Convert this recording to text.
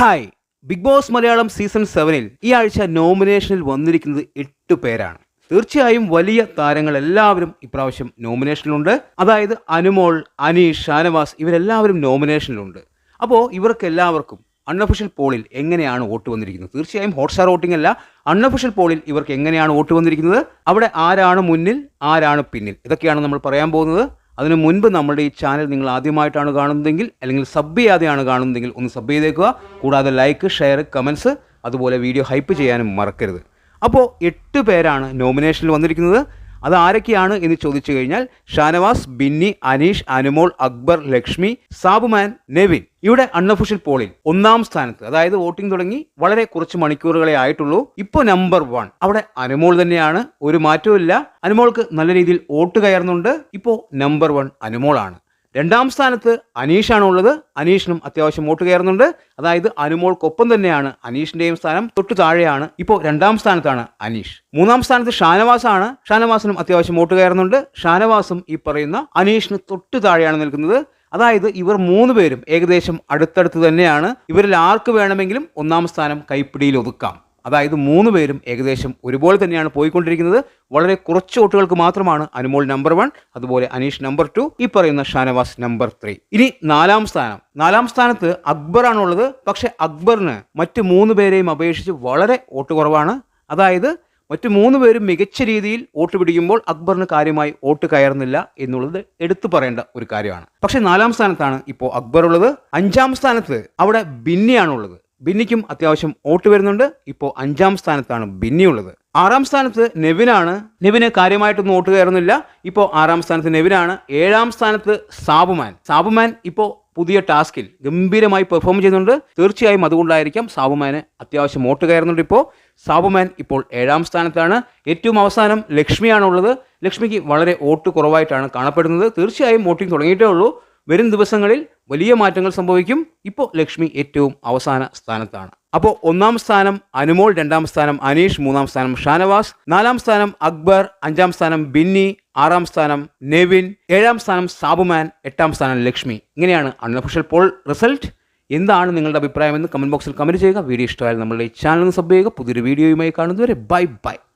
Hi Bigg Boss Malayalam season സെവനിൽ ഈ ആഴ്ച നോമിനേഷനിൽ വന്നിരിക്കുന്നത് എട്ട് പേരാണ്. തീർച്ചയായും വലിയ താരങ്ങൾ എല്ലാവരും ഇപ്രാവശ്യം നോമിനേഷനിലുണ്ട് അതായത് അനുമോൾ അനീഷ് ഷാനവാസ് ഇവരെല്ലാവരും നോമിനേഷനിലുണ്ട് അപ്പോൾ ഇവർക്ക് എല്ലാവർക്കും അൺഒഫീഷ്യൽ പോളിൽ എങ്ങനെയാണ് വോട്ട് വന്നിരിക്കുന്നത്? തീർച്ചയായും ഹോട്ട്സ്റ്റാർ വോട്ടിംഗ് അല്ല അൺഒഫീഷ്യൽ പോളിൽ ഇവർക്ക് എങ്ങനെയാണ് വോട്ട് വന്നിരിക്കുന്നത്? അവിടെ ആരാണ് മുന്നിൽ ആരാണ് പിന്നിൽ? ഇതൊക്കെയാണ് നമ്മൾ പറയാൻ പോകുന്നത്. അതിനു മുൻപ് നമ്മുടെ ഈ ചാനൽ നിങ്ങൾ ആദ്യമായിട്ടാണ് കാണുന്നതെങ്കിൽ അല്ലെങ്കിൽ സബ് ചെയ്യാതെയാണ് കാണുന്നതെങ്കിൽ ഒന്ന് സബ് ചെയ്തേക്കുക. കൂടാതെ ലൈക്ക് ഷെയർ കമൻസ് അതുപോലെ വീഡിയോ ഹൈപ്പ് ചെയ്യാനും മറക്കരുത്. അപ്പോൾ എട്ട് പേരാണ് നോമിനേഷനിൽ വന്നിരിക്കുന്നത്. അത് ആരൊക്കെയാണ് എന്ന് ചോദിച്ചു കഴിഞ്ഞാൽ ഷാനവാസ് ബിന്നി അനീഷ് അനുമോൾ അക്ബർ ലക്ഷ്മി സാബുമാൻ നെവിൻ. ഇവിടെ അൺഒഫീഷ്യൽ പോളിൽ ഒന്നാം സ്ഥാനത്ത് അതായത് വോട്ടിംഗ് തുടങ്ങി വളരെ കുറച്ച് മണിക്കൂറുകളെ ആയിട്ടുള്ളൂ. ഇപ്പോൾ നമ്പർ വൺ. അവിടെ അനുമോൾ തന്നെയാണ്. ഒരു മാറ്റവും അനുമോൾക്ക് നല്ല രീതിയിൽ വോട്ട് കയറുന്നുണ്ട്. ഇപ്പോൾ നമ്പർ വൺ അനുമോളാണ്. രണ്ടാം സ്ഥാനത്ത് അനീഷാണ് ഉള്ളത്. അനീഷിനും അത്യാവശ്യം വോട്ട് കയറുന്നുണ്ട്. അതായത് അനുമോൾക്കൊപ്പം തന്നെയാണ് അനീഷിന്റെയും സ്ഥാനം. തൊട്ടു താഴെയാണ് ഇപ്പോൾ രണ്ടാം സ്ഥാനത്താണ് അനീഷ്. മൂന്നാം സ്ഥാനത്ത് ഷാനവാസാണ്. ഷാനവാസിനും അത്യാവശ്യം വോട്ട് കയറുന്നുണ്ട്. ഷാനവാസും ഈ പറയുന്ന അനീഷിന് തൊട്ടു താഴെയാണ് നിൽക്കുന്നത്. അതായത് ഇവർ മൂന്ന് പേരും ഏകദേശം അടുത്തടുത്ത് തന്നെയാണ്. ഇവരിൽ ആർക്ക് വേണമെങ്കിലും ഒന്നാം സ്ഥാനം കൈപ്പിടിയിൽ ഒതുക്കാം. അതായത് മൂന്ന് പേരും ഏകദേശം ഒരുപോലെ തന്നെയാണ് പോയിക്കൊണ്ടിരിക്കുന്നത്. വളരെ കുറച്ച് വോട്ടുകൾക്ക് മാത്രമാണ് അനുമോൾ നമ്പർ വൺ അതുപോലെ അനീഷ് നമ്പർ ടു ഈ പറയുന്ന ഷാനവാസ് നമ്പർ ത്രീ. ഇനി നാലാം സ്ഥാനം. നാലാം സ്ഥാനത്ത് അക്ബറാണുള്ളത്. പക്ഷേ അക്ബറിന് മറ്റ് മൂന്ന് പേരെയും അപേക്ഷിച്ച് വളരെ വോട്ട് കുറവാണ്. അതായത് മറ്റു മൂന്ന് പേരും മികച്ച രീതിയിൽ വോട്ട് പിടിക്കുമ്പോൾ അക്ബറിന് കാര്യമായി വോട്ട് കയറുന്നില്ല എന്നുള്ളത് എടുത്തു പറയേണ്ട ഒരു കാര്യമാണ്. പക്ഷേ നാലാം സ്ഥാനത്താണ് ഇപ്പോൾ അക്ബർ ഉള്ളത് അഞ്ചാം സ്ഥാനത്ത് അവിടെ ബിന്നിയാണുള്ളത്. ബിന്നിക്കും അത്യാവശ്യം വോട്ട് വരുന്നുണ്ട്. ഇപ്പോൾ അഞ്ചാം സ്ഥാനത്താണ് ബിന്നി ഉള്ളത് ആറാം സ്ഥാനത്ത് നെവിനാണ്. നെവിന് കാര്യമായിട്ടൊന്നും വോട്ട് കയറുന്നില്ല. ഇപ്പോൾ ആറാം സ്ഥാനത്ത് നെവിനാണ്. ഏഴാം സ്ഥാനത്ത് സാബുമാൻ. സാബുമാൻ ഇപ്പോൾ പുതിയ ടാസ്കിൽ ഗംഭീരമായി പെർഫോം ചെയ്യുന്നുണ്ട്. തീർച്ചയായും അതുകൊണ്ടായിരിക്കാം സാബുമാന് അത്യാവശ്യം വോട്ട് കയറുന്നുണ്ട് ഇപ്പോൾ സാബുമാൻ ഇപ്പോൾ ഏഴാം സ്ഥാനത്താണ്. ഏറ്റവും അവസാനം ലക്ഷ്മിയാണുള്ളത്. ലക്ഷ്മിക്ക് വളരെ വോട്ട് കുറവായിട്ടാണ് കാണപ്പെടുന്നത്. തീർച്ചയായും വോട്ടിംഗ് തുടങ്ങിയിട്ടേ ഉള്ളൂ. വരും ദിവസങ്ങളിൽ വലിയ മാറ്റങ്ങൾ സംഭവിക്കും. ഇപ്പോൾ ലക്ഷ്മി ഏറ്റവും അവസാന സ്ഥാനത്താണ്. അപ്പോൾ ഒന്നാം സ്ഥാനം അനുമോൾ രണ്ടാം സ്ഥാനം അനീഷ് മൂന്നാം സ്ഥാനം ഷാനവാസ് നാലാം സ്ഥാനം അക്ബർ അഞ്ചാം സ്ഥാനം ബിന്നി ആറാം സ്ഥാനം നെവിൻ ഏഴാം സ്ഥാനം സാബുമാൻ എട്ടാം സ്ഥാനം ലക്ഷ്മി. ഇങ്ങനെയാണ് അൺഒഫീഷ്യൽ പോൾ റിസൾട്ട്. എന്താണ് നിങ്ങളുടെ അഭിപ്രായമെന്ന് കമന്റ് ബോക്സിൽ കമന്റ് ചെയ്യുക. വീഡിയോ ഇഷ്ടമായാലും നമ്മളുടെ ഈ ചാനൽ സബ് ചെയ്യുക. പുതിയൊരു വീഡിയോയുമായി കാണുന്നതുവരെ ബൈ ബൈ.